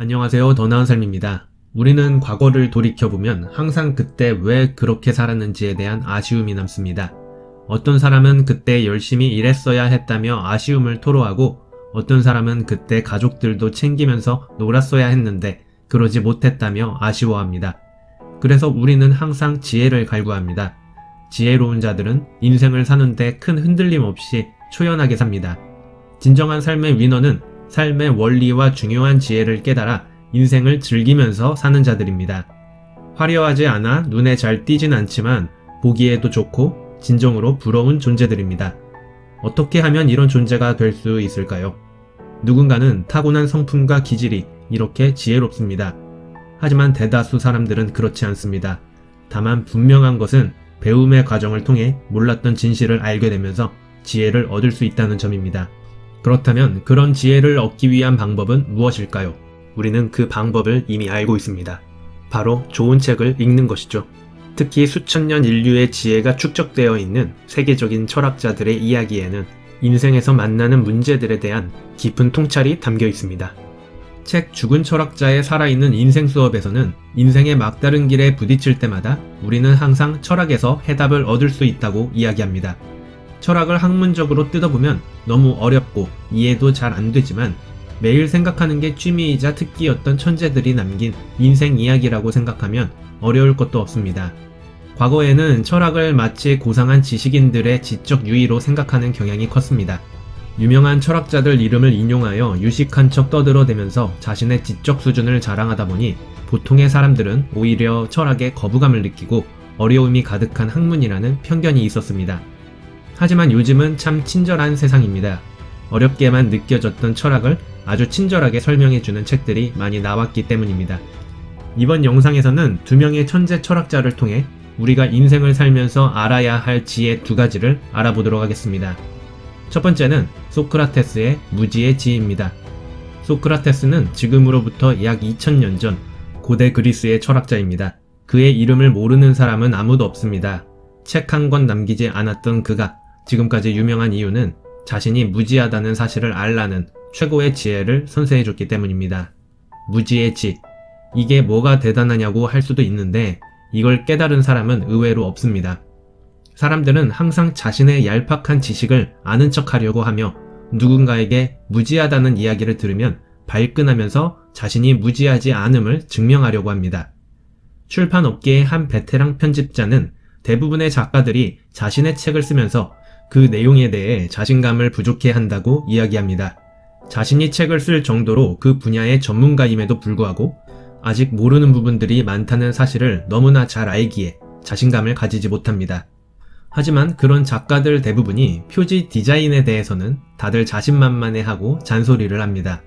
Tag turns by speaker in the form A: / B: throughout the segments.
A: 안녕하세요. 더 나은 삶입니다. 우리는 과거를 돌이켜보면 항상 그때 왜 그렇게 살았는지에 대한 아쉬움이 남습니다. 어떤 사람은 그때 열심히 일했어야 했다며 아쉬움을 토로하고 어떤 사람은 그때 가족들도 챙기면서 놀았어야 했는데 그러지 못했다며 아쉬워합니다. 그래서 우리는 항상 지혜를 갈구합니다. 지혜로운 자들은 인생을 사는데 큰 흔들림 없이 초연하게 삽니다. 진정한 삶의 위너는 삶의 원리와 중요한 지혜를 깨달아 인생을 즐기면서 사는 자들입니다. 화려하지 않아 눈에 잘 띄진 않지만 보기에도 좋고 진정으로 부러운 존재들입니다. 어떻게 하면 이런 존재가 될 수 있을까요? 누군가는 타고난 성품과 기질이 이렇게 지혜롭습니다. 하지만 대다수 사람들은 그렇지 않습니다. 다만 분명한 것은 배움의 과정을 통해 몰랐던 진실을 알게 되면서 지혜를 얻을 수 있다는 점입니다. 그렇다면 그런 지혜를 얻기 위한 방법은 무엇일까요? 우리는 그 방법을 이미 알고 있습니다. 바로 좋은 책을 읽는 것이죠. 특히 수천 년 인류의 지혜가 축적되어 있는 세계적인 철학자들의 이야기에는 인생에서 만나는 문제들에 대한 깊은 통찰이 담겨 있습니다. 책 죽은 철학자의 살아있는 인생 수업에서는 인생의 막다른 길에 부딪힐 때마다 우리는 항상 철학에서 해답을 얻을 수 있다고 이야기합니다. 철학을 학문적으로 뜯어보면 너무 어렵고 이해도 잘 안 되지만 매일 생각하는 게 취미이자 특기였던 천재들이 남긴 인생 이야기라고 생각하면 어려울 것도 없습니다. 과거에는 철학을 마치 고상한 지식인들의 지적 유의로 생각하는 경향이 컸습니다. 유명한 철학자들 이름을 인용하여 유식한 척 떠들어대면서 자신의 지적 수준을 자랑하다 보니 보통의 사람들은 오히려 철학에 거부감을 느끼고 어려움이 가득한 학문이라는 편견이 있었습니다. 하지만 요즘은 참 친절한 세상입니다. 어렵게만 느껴졌던 철학을 아주 친절하게 설명해주는 책들이 많이 나왔기 때문입니다. 이번 영상에서는 두 명의 천재 철학자를 통해 우리가 인생을 살면서 알아야 할 지혜 두 가지를 알아보도록 하겠습니다. 첫 번째는 소크라테스의 무지의 지입니다. 소크라테스는 지금으로부터 약 2000년 전 고대 그리스의 철학자입니다. 그의 이름을 모르는 사람은 아무도 없습니다. 책 한 권 남기지 않았던 그가 지금까지 유명한 이유는 자신이 무지하다는 사실을 알라는 최고의 지혜를 선사해줬기 때문입니다. 무지의 지. 이게 뭐가 대단하냐고 할 수도 있는데 이걸 깨달은 사람은 의외로 없습니다. 사람들은 항상 자신의 얄팍한 지식을 아는 척 하려고 하며 누군가에게 무지하다는 이야기를 들으면 발끈하면서 자신이 무지하지 않음을 증명하려고 합니다. 출판 업계의 한 베테랑 편집자는 대부분의 작가들이 자신의 책을 쓰면서 그 내용에 대해 자신감을 부족해 한다고 이야기합니다. 자신이 책을 쓸 정도로 그 분야의 전문가임에도 불구하고 아직 모르는 부분들이 많다는 사실을 너무나 잘 알기에 자신감을 가지지 못합니다. 하지만 그런 작가들 대부분이 표지 디자인에 대해서는 다들 자신만만해하고 잔소리를 합니다.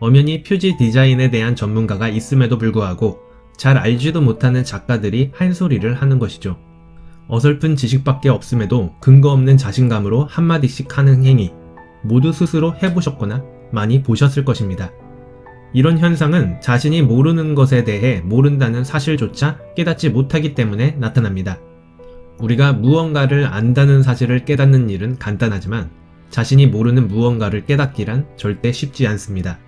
A: 엄연히 표지 디자인에 대한 전문가가 있음에도 불구하고 잘 알지도 못하는 작가들이 한 소리를 하는 것이죠. 어설픈 지식밖에 없음에도 근거 없는 자신감으로 한마디씩 하는 행위, 모두 스스로 해보셨거나 많이 보셨을 것입니다. 이런 현상은 자신이 모르는 것에 대해 모른다는 사실조차 깨닫지 못하기 때문에 나타납니다. 우리가 무언가를 안다는 사실을 깨닫는 일은 간단하지만 자신이 모르는 무언가를 깨닫기란 절대 쉽지 않습니다.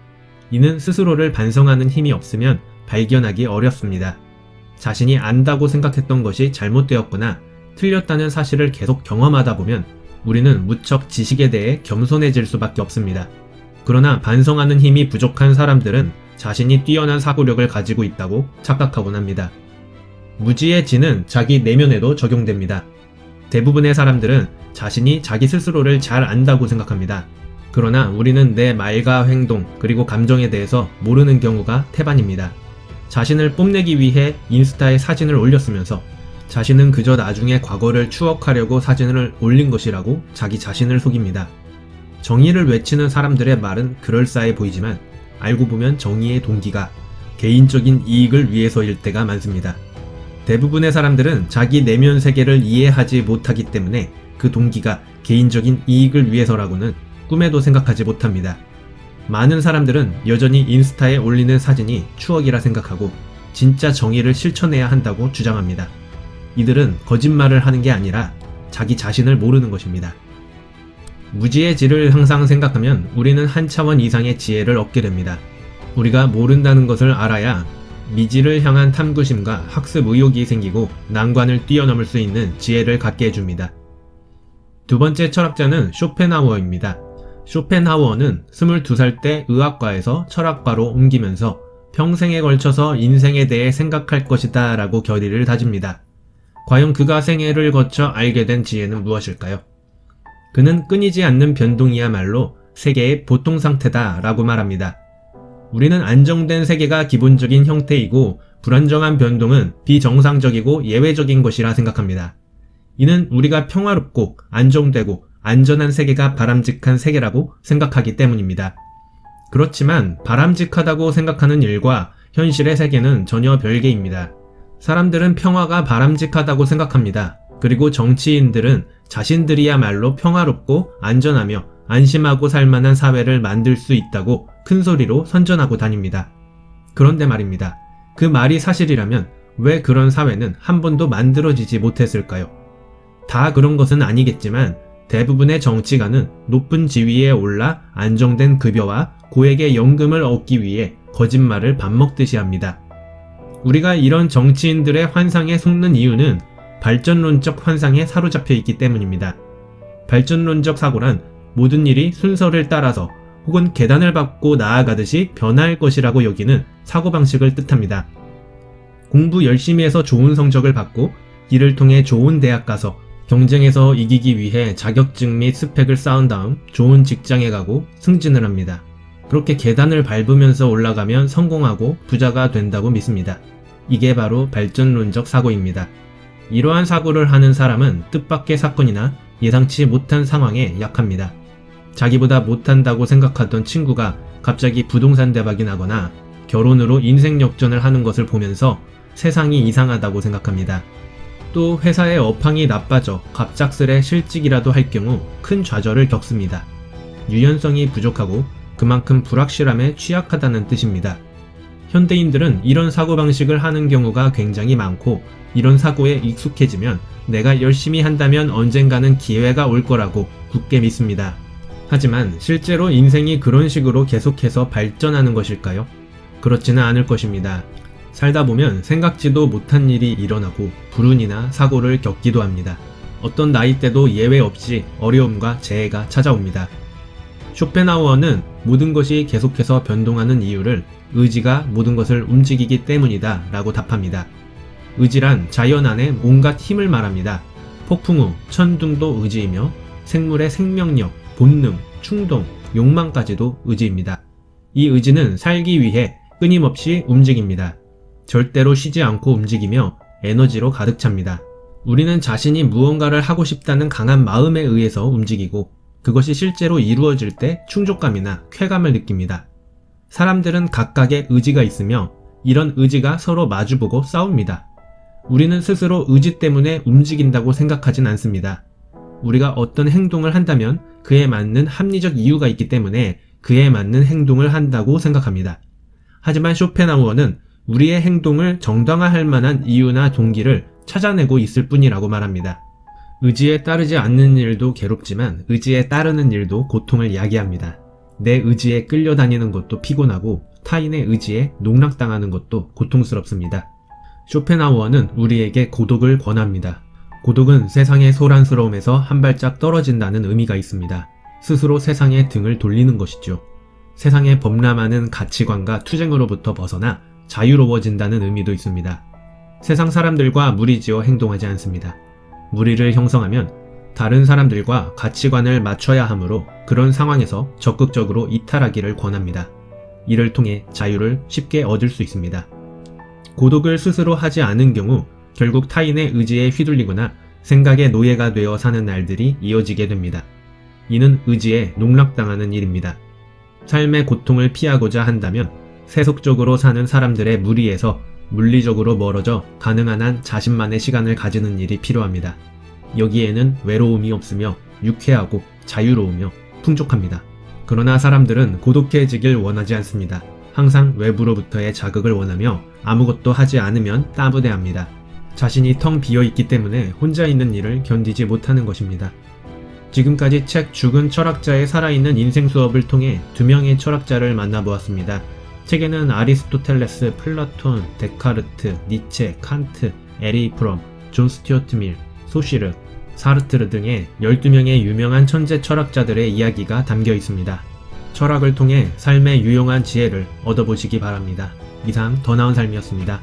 A: 이는 스스로를 반성하는 힘이 없으면 발견하기 어렵습니다. 자신이 안다고 생각했던 것이 잘못되었거나 틀렸다는 사실을 계속 경험하다 보면 우리는 무척 지식에 대해 겸손해질 수밖에 없습니다. 그러나 반성하는 힘이 부족한 사람들은 자신이 뛰어난 사고력을 가지고 있다고 착각하곤 합니다. 무지의 지는 자기 내면에도 적용됩니다. 대부분의 사람들은 자신이 자기 스스로를 잘 안다고 생각합니다. 그러나 우리는 내 말과 행동 그리고 감정에 대해서 모르는 경우가 태반입니다. 자신을 뽐내기 위해 인스타에 사진을 올렸으면서 자신은 그저 나중에 과거를 추억하려고 사진을 올린 것이라고 자기 자신을 속입니다. 정의를 외치는 사람들의 말은 그럴싸해 보이지만 알고 보면 정의의 동기가 개인적인 이익을 위해서일 때가 많습니다. 대부분의 사람들은 자기 내면 세계를 이해하지 못하기 때문에 그 동기가 개인적인 이익을 위해서라고는 꿈에도 생각하지 못합니다. 많은 사람들은 여전히 인스타에 올리는 사진이 추억이라 생각하고 진짜 정의를 실천해야 한다고 주장합니다. 이들은 거짓말을 하는 게 아니라 자기 자신을 모르는 것입니다. 무지의 질을 항상 생각하면 우리는 한 차원 이상의 지혜를 얻게 됩니다. 우리가 모른다는 것을 알아야 미지를 향한 탐구심과 학습 의욕이 생기고 난관을 뛰어넘을 수 있는 지혜를 갖게 해줍니다. 두 번째 철학자는 쇼펜하우어입니다. 쇼펜하우어는 22살 때 의학과에서 철학과로 옮기면서 평생에 걸쳐서 인생에 대해 생각할 것이다 라고 결의를 다집니다. 과연 그가 생애를 거쳐 알게 된 지혜는 무엇일까요? 그는 끊이지 않는 변동이야말로 세계의 보통 상태다 라고 말합니다. 우리는 안정된 세계가 기본적인 형태이고 불안정한 변동은 비정상적이고 예외적인 것이라 생각합니다. 이는 우리가 평화롭고 안정되고 안전한 세계가 바람직한 세계라고 생각하기 때문입니다. 그렇지만 바람직하다고 생각하는 일과 현실의 세계는 전혀 별개입니다. 사람들은 평화가 바람직하다고 생각합니다. 그리고 정치인들은 자신들이야말로 평화롭고 안전하며 안심하고 살만한 사회를 만들 수 있다고 큰 소리로 선전하고 다닙니다. 그런데 말입니다. 그 말이 사실이라면 왜 그런 사회는 한 번도 만들어지지 못했을까요? 다 그런 것은 아니겠지만 대부분의 정치가는 높은 지위에 올라 안정된 급여와 고액의 연금을 얻기 위해 거짓말을 밥 먹듯이 합니다. 우리가 이런 정치인들의 환상에 속는 이유는 발전론적 환상에 사로잡혀 있기 때문입니다. 발전론적 사고란 모든 일이 순서를 따라서 혹은 계단을 밟고 나아가듯이 변할 것이라고 여기는 사고방식을 뜻합니다. 공부 열심히 해서 좋은 성적을 받고 이를 통해 좋은 대학 가서 경쟁에서 이기기 위해 자격증 및 스펙을 쌓은 다음 좋은 직장에 가고 승진을 합니다. 그렇게 계단을 밟으면서 올라가면 성공하고 부자가 된다고 믿습니다. 이게 바로 발전론적 사고입니다. 이러한 사고를 하는 사람은 뜻밖의 사건이나 예상치 못한 상황에 약합니다. 자기보다 못한다고 생각하던 친구가 갑자기 부동산 대박이 나거나 결혼으로 인생 역전을 하는 것을 보면서 세상이 이상하다고 생각합니다. 또 회사의 업황이 나빠져 갑작스레 실직이라도 할 경우 큰 좌절을 겪습니다. 유연성이 부족하고 그만큼 불확실함에 취약하다는 뜻입니다. 현대인들은 이런 사고방식을 하는 경우가 굉장히 많고 이런 사고에 익숙해지면 내가 열심히 한다면 언젠가는 기회가 올 거라고 굳게 믿습니다. 하지만 실제로 인생이 그런 식으로 계속해서 발전하는 것일까요? 그렇지는 않을 것입니다. 살다 보면 생각지도 못한 일이 일어나고 불운이나 사고를 겪기도 합니다. 어떤 나이 때도 예외 없이 어려움과 재해가 찾아옵니다. 쇼펜하우어는 모든 것이 계속해서 변동하는 이유를 의지가 모든 것을 움직이기 때문이다 라고 답합니다. 의지란 자연 안에 온갖 힘을 말합니다. 폭풍 후 천둥도 의지이며 생물의 생명력, 본능, 충동, 욕망까지도 의지입니다. 이 의지는 살기 위해 끊임없이 움직입니다. 절대로 쉬지 않고 움직이며 에너지로 가득 찹니다. 우리는 자신이 무언가를 하고 싶다는 강한 마음에 의해서 움직이고 그것이 실제로 이루어질 때 충족감이나 쾌감을 느낍니다. 사람들은 각각의 의지가 있으며 이런 의지가 서로 마주보고 싸웁니다. 우리는 스스로 의지 때문에 움직인다고 생각하진 않습니다. 우리가 어떤 행동을 한다면 그에 맞는 합리적 이유가 있기 때문에 그에 맞는 행동을 한다고 생각합니다. 하지만 쇼펜하우어는 우리의 행동을 정당화할 만한 이유나 동기를 찾아내고 있을 뿐이라고 말합니다. 의지에 따르지 않는 일도 괴롭지만 의지에 따르는 일도 고통을 야기합니다. 내 의지에 끌려다니는 것도 피곤하고 타인의 의지에 농락당하는 것도 고통스럽습니다. 쇼펜하우어는 우리에게 고독을 권합니다. 고독은 세상의 소란스러움에서 한 발짝 떨어진다는 의미가 있습니다. 스스로 세상에 등을 돌리는 것이죠. 세상에 범람하는 가치관과 투쟁으로부터 벗어나 자유로워진다는 의미도 있습니다. 세상 사람들과 무리지어 행동하지 않습니다. 무리를 형성하면 다른 사람들과 가치관을 맞춰야 하므로 그런 상황에서 적극적으로 이탈하기를 권합니다. 이를 통해 자유를 쉽게 얻을 수 있습니다. 고독을 스스로 하지 않은 경우 결국 타인의 의지에 휘둘리거나 생각의 노예가 되어 사는 날들이 이어지게 됩니다. 이는 의지에 농락당하는 일입니다. 삶의 고통을 피하고자 한다면 세속적으로 사는 사람들의 무리에서 물리적으로 멀어져 가능한 한 자신만의 시간을 가지는 일이 필요합니다. 여기에는 외로움이 없으며 유쾌하고 자유로우며 풍족합니다. 그러나 사람들은 고독해지길 원하지 않습니다. 항상 외부로부터의 자극을 원하며 아무것도 하지 않으면 따부대합니다. 자신이 텅 비어 있기 때문에 혼자 있는 일을 견디지 못하는 것입니다. 지금까지 책 죽은 철학자의 살아있는 인생 수업을 통해 두 명의 철학자를 만나보았습니다. 책에는 아리스토텔레스, 플라톤, 데카르트, 니체, 칸트, 에리 프롬, 존 스튜어트 밀, 소시르, 사르트르 등의 12명의 유명한 천재 철학자들의 이야기가 담겨 있습니다. 철학을 통해 삶의 유용한 지혜를 얻어보시기 바랍니다. 이상 더 나은 삶이었습니다.